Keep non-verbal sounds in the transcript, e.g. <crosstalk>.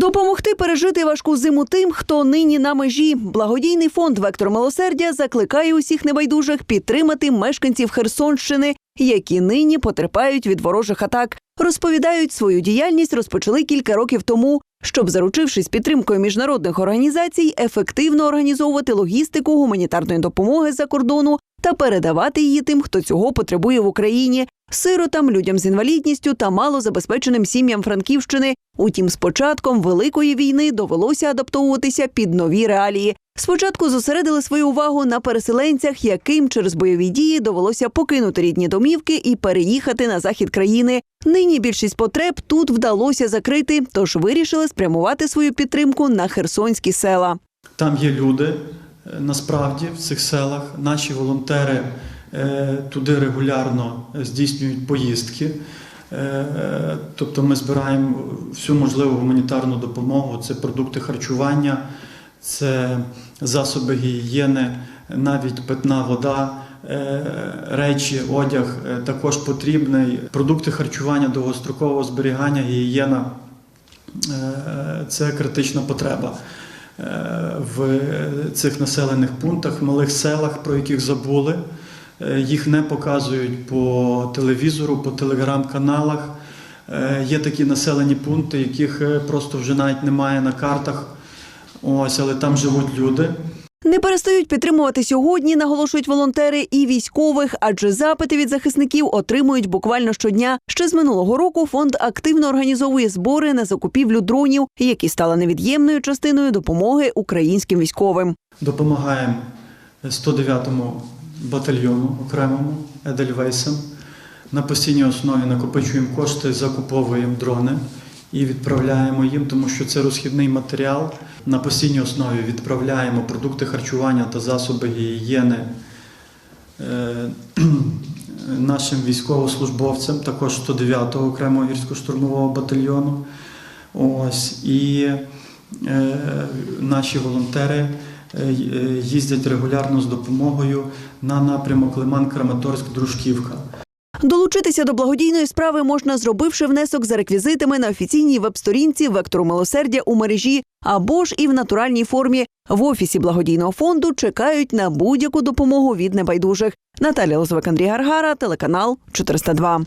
Допомогти пережити важку зиму тим, хто нині на межі. Благодійний фонд Вектор милосердя закликає усіх небайдужих підтримати мешканців Херсонщини, які нині потерпають від ворожих атак. Розповідають, свою діяльність розпочали кілька років тому, щоб, заручившись підтримкою міжнародних організацій, ефективно організовувати логістику гуманітарної допомоги за кордону та передавати її тим, хто цього потребує в Україні, сиротам, людям з інвалідністю та малозабезпеченим сім'ям Франківщини. Утім, з початком великої війни довелося адаптовуватися під нові реалії. Спочатку зосередили свою увагу на переселенцях, яким через бойові дії довелося покинути рідні домівки і переїхати на захід країни. Нині більшість потреб тут вдалося закрити, тож вирішили спрямувати свою підтримку на херсонські села. Там є люди е, насправді в цих селах. Наші волонтери туди регулярно здійснюють поїздки. Е, е, Тобто ми збираємо всю можливу гуманітарну допомогу, це продукти харчування, це засоби гігієни, навіть питна вода, е, речі, одяг е, також потрібний. Продукти харчування довгострокового зберігання, гігієна е, це критична потреба. Е, В цих населених пунктах, малих селах, про яких забули, Е, їх не показують по телевізору, по телеграм-каналах. Е, Є такі населені пункти, яких е, просто вже навіть немає на картах. Ось, але там живуть люди. Не перестають підтримувати сьогодні, наголошують волонтери і військових, адже запити від захисників отримують буквально щодня. Ще з минулого року фонд активно організовує збори на закупівлю дронів, які стали невід'ємною частиною допомоги українським військовим. Допомагаємо 109-му батальйону окремому Едельвейсам. На постійній основі накопичуємо кошти, закуповуємо дрони і відправляємо їм, тому що це розхідний матеріал. На постійній основі відправляємо продукти харчування та засоби гігієни е, <clears throat> нашим військовослужбовцям, також 109-го окремого гірсько-штурмового батальйону. Ось і е, наші волонтери їздять регулярно з допомогою на напрямок Лиман, Краматорськ, Дружківка. Долучитися до благодійної справи можна, зробивши внесок за реквізитами на офіційній веб-сторінці вектору милосердя у мережі або ж і в натуральній формі. В офісі благодійного фонду чекають на будь-яку допомогу від небайдужих. Наталія Лозовик, Андрій Гаргара, телеканал 402.